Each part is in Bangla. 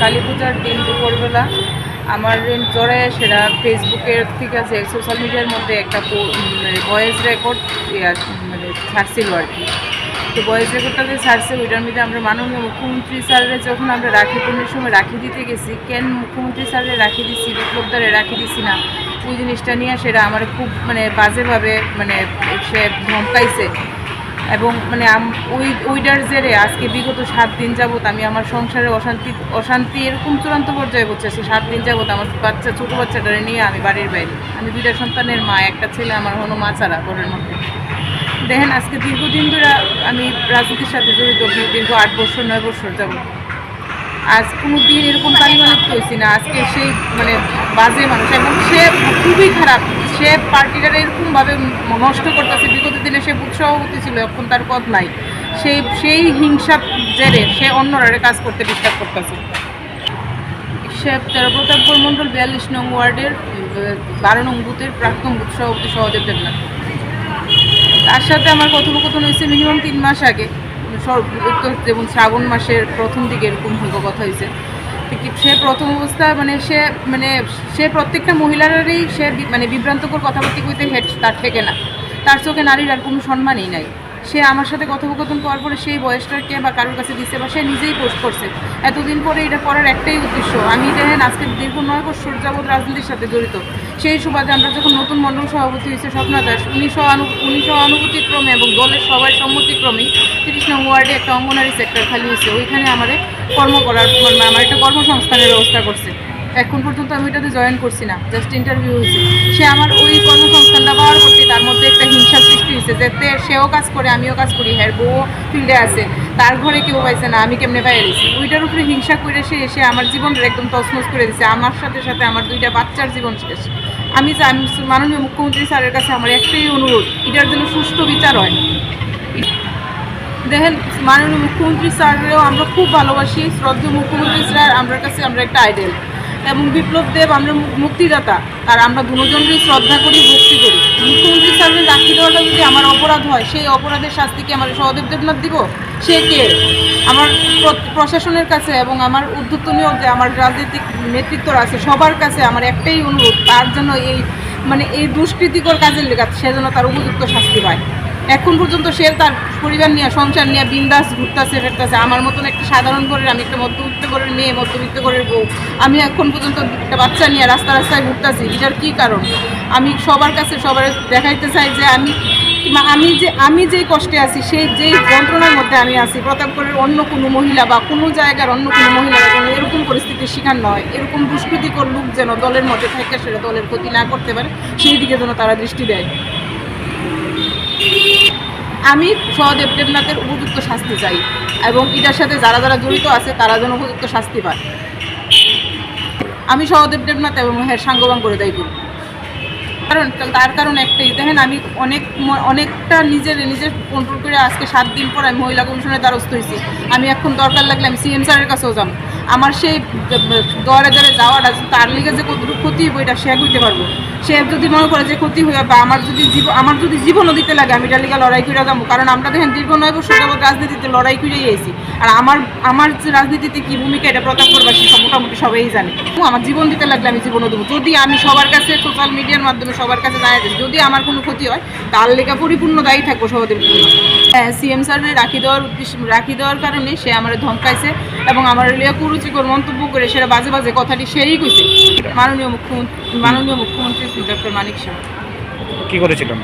কালী পূজার দিন দুপুরবেলা, আমার জড়ায় সেটা ফেসবুকের ঠিক আছে সোশ্যাল মিডিয়ার মধ্যে একটা ভয়েস রেকর্ড মানে ছাড়ছিল আর কি। তো ভয়েস রেকর্ডটা যে ছাড়ছে, ওইটার মধ্যে আমরা মাননীয় মুখ্যমন্ত্রী স্যারের যখন আমরা রাখি পূর্ণের সময় রাখি দিতে গেছি, কেন মুখ্যমন্ত্রী স্যারের রাখি দিচ্ছি বিপ্লবদারে রাখি দিচ্ছি না, ওই জিনিসটা নিয়ে সেটা আমার খুব মানে বাজেভাবে মানে সে ধমকাইছে। এবং মানে ওই ওইটার জেরে আজকে বিগত সাত দিন যাবত আমি আমার সংসারে অশান্তি অশান্তি এরকম চূড়ান্ত পর্যায়ে পৌঁছেছি সাত দিন যাবত আমার বাচ্চা, ছোটো বাচ্চাটারে নিয়ে আমি বাড়ির বাইরে। আমি দুইটা সন্তানের মা, একটা ছেলে, আমার হলো মা ছাড়া ঘরের মধ্যে। দেখেন, আজকে দীর্ঘদিন ধরে আমি রাজনীতির সাথে জড়িত, দীর্ঘ আট বছর, নয় বছর যাব আজ কোনো দিন এরকম তালিমালিপ্ত হয়েছি না। আজকে সেই মানে বাজে মানুষ। এবং সে খুবই খারাপ। সে পার্টিটার এরকমভাবে নষ্ট করতেছে। বিগত দিনে সে সভাপতি ছিল, এখন তার পথ নাই। সেই সেই হিংসা জেরে সে অন্যরা কাজ করতে ডিস্টার্ব করতেছে। সে তেরো প্রতাপপুর মণ্ডল বিয়াল্লিশ নং ওয়ার্ডের, বারো নং বুথের প্রাক্তন বুথ সভাপতি সহদেব দেবনাথ। তার সাথে আমার কথোপকথন হয়েছে মিনিমাম তিন মাস আগে। যেমন শ্রাবণ মাসের প্রথম দিকে এরকম হইব কথা হয়েছে সে প্রথম অবস্থায় মানে সে মানে সে প্রত্যেকটা মহিলারই সে মানে বিভ্রান্তকর কথাবার্তি কইতে হেড তার থেকে না। তার চোখে নারীর আর কোনো সম্মানই নাই। সে আমার সাথে কথোপকথন করার পরে সেই বয়সটাকে বা কারোর কাছে দিছে বা সে নিজেই পোস্ট করছে। এতদিন পরে এটা করার একটাই উদ্দেশ্য। আমি দেখেন আজকে দীর্ঘ নয় বছর যাবৎ রাজনীতির সাথে জড়িত। সেই সুবাদে আমরা যখন নতুন মণ্ডল সভাপতি হয়েছে স্বপ্না দাস উনিশশো আনু উনিশশো অনুভূতিক্রমে এবং দলের সবাই সম্মতিক্রমেই তিরিশ নং ওয়ার্ডে একটা অঙ্গনারী সেক্টর খালি হয়েছে। ওইখানে আমার কর্ম করার আমার একটা কর্মসংস্থানের ব্যবস্থা করছে। এখন পর্যন্ত আমি ওইটাতে জয়েন করছি না জাস্ট ইন্টারভিউ হয়েছে। সে আমার ওই কর্মসংস্থানটা পাওয়ার করতে তার মধ্যে একটা হিংসা সৃষ্টি হয়েছে যাতে সেও কাজ করে, আমিও কাজ করি হ্যার বউ ফিল্ডে আছে, তার ঘরে কেউ পাইছে না, আমি কেমনে পাই দিছি ওইটার উপরে হিংসা করে সে এসে আমার জীবনটা একদম তসমস করে দিছে, আমার সাথে সাথে আমার দুইটা বাচ্চার জীবন শেষ। আমি মাননীয় মুখ্যমন্ত্রী স্যারের কাছে আমার একটাই অনুরোধ, এটার জন্য সুষ্ঠু বিচার হয়। দেখেন, মাননীয় মুখ্যমন্ত্রী স্যারেরও আমরা খুব ভালোবাসি, শ্রদ্ধেয় মুখ্যমন্ত্রী স্যার আমার কাছে আমরা একটা আইডেল এবং বিপ্লব দেব আমরা মুক্তিদাতা। আর আমরা দুজনকেই শ্রদ্ধা করি, ভক্তি করি। মুখ্যমন্ত্রী স্যারের রাখি দেওয়াটা যদি আমার অপরাধ হয়, সেই অপরাধের শাস্তি কি আমার সহদেব দেবনাথ দিব? সে কে? আমার প্রশাসনের কাছে এবং আমার উদ্যোতনীয় যে আমার রাজনৈতিক নেতৃত্বরা আছে, সবার কাছে আমার একটাই অনুরোধ, তার জন্য এই মানে এই দুষ্কৃতিকর কাজের লেগা সে যেন তার উপযুক্ত শাস্তি পায়। এখন পর্যন্ত সে তার পরিবার নিয়ে, সংসার নিয়ে বিন্দাস ঘুরতেছে, ফেরতেছে। আমার মতন একটা সাধারণ ঘরের, আমি একটা মধ্যবিত্ত ঘরের মেয়ে, মধ্যবিত্ত ঘরের বউ। আমি এখন পর্যন্ত একটা বাচ্চা নিয়ে রাস্তা রাস্তায় ঘুরতেছি। এটার কী কারণ? আমি সবার কাছে সবার দেখাইতে চাই যে আমি আমি যে, আমি যেই কষ্টে আছি সেই যেই যন্ত্রণার মধ্যে আমি আছি প্রতাপগড়ের অন্য কোনো মহিলা বা কোনো জায়গার অন্য কোনো মহিলা যেন এরকম পরিস্থিতির শিকার নয়, এরকম দুষ্কৃতিকর লোক যেন দলের মধ্যে থাকে সেটা দলের ক্ষতি না করতে পারে, সেই দিকে যেন তারা দৃষ্টি দেয়। আমি সহদেব দেবনাথের উপযুক্ত শাস্তি চাই এবং এটার সাথে যারা যারা জড়িত আছে, তারা যেন উপযুক্ত শাস্তি পায়। আমি সহদেব দেবনাথ এবং হ্যাঁ সাঙ্গবাং করে দেয় করি কারণ, তার কারণ একটাই, দেখেন আমি অনেক অনেকটা নিজের নিজের কন্ট্রোল করে আজকে সাত দিন পর আমি মহিলা কমিশনের দ্বারস্থ হয়েছি। আমি এখন দরকার লাগলে আমি সিএম স্যারের কাছেও যাব। আমার সেই দরে দরে যাওয়াটা তার লিগে যে কতটুকু ক্ষতি হইব এটা সে হইতে পারব। সে যদি মনে করে যে ক্ষতি হয়ে বা আমার যদি জীবন আমার যদি জীবনও দিতে লাগে, আমি এটার লিগে লড়াই করে যাব। কারণ আমরা দেখেন দীর্ঘ নয় বছর যাবত রাজনীতিতে লড়াই করেই এসেছি আর আমার আমার যে রাজনীতিতে কি ভূমিকা এটা প্রতাপপুরবাসী সব মোটামুটি সবাই জানে। আমার জীবন দিতে লাগলে আমি জীবনও দেবো। যদি আমি সবার কাছে সোশ্যাল মিডিয়ার মাধ্যমে সবার কাছে জানাই যদি আমার কোনো ক্ষতি হয়, তার লেখা পরিপূর্ণ দায়ী থাকব হ্যাঁ সিএম স্যারের রাখি দেওয়ার উদ্দেশ্য রাখি দেওয়ার কারণে সে আমার ধমকাইছে এবং আমার লিয়া কুরুচিকর মন্তব্য করে সেটা বাজে বাজে কথাটি সেই কইছে। মাননীয় মুখ্যমন্ত্রী মাননীয় মুখ্যমন্ত্রী শ্রী ডক্টর মানিক শাহ। কি করেছিলেন?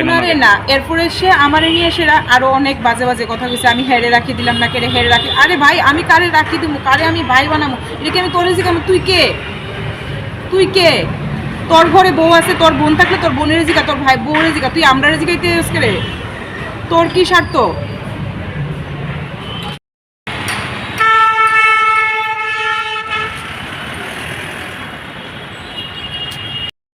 ওনারে না এরপরে সে আমারে নিয়ে সেরা আরও অনেক বাজে বাজে কথা কইছে। আমি হেরে রাখি দিলাম না কেড়ে হেরে রাখি আরে ভাই আমি কারে রাখি দিব কারে আমি ভাই বানাবো এটা কি আমি তোর জিজ্ঞাসা তুই কে? তুই কে? তোর ঘরে বউ আছে তোর বোন থাকলে তোর বোনের জিগা তোর ভাই বউরের জিগা। তুই আমরা জিগাইতে রে? তোর কি স্বার্থ?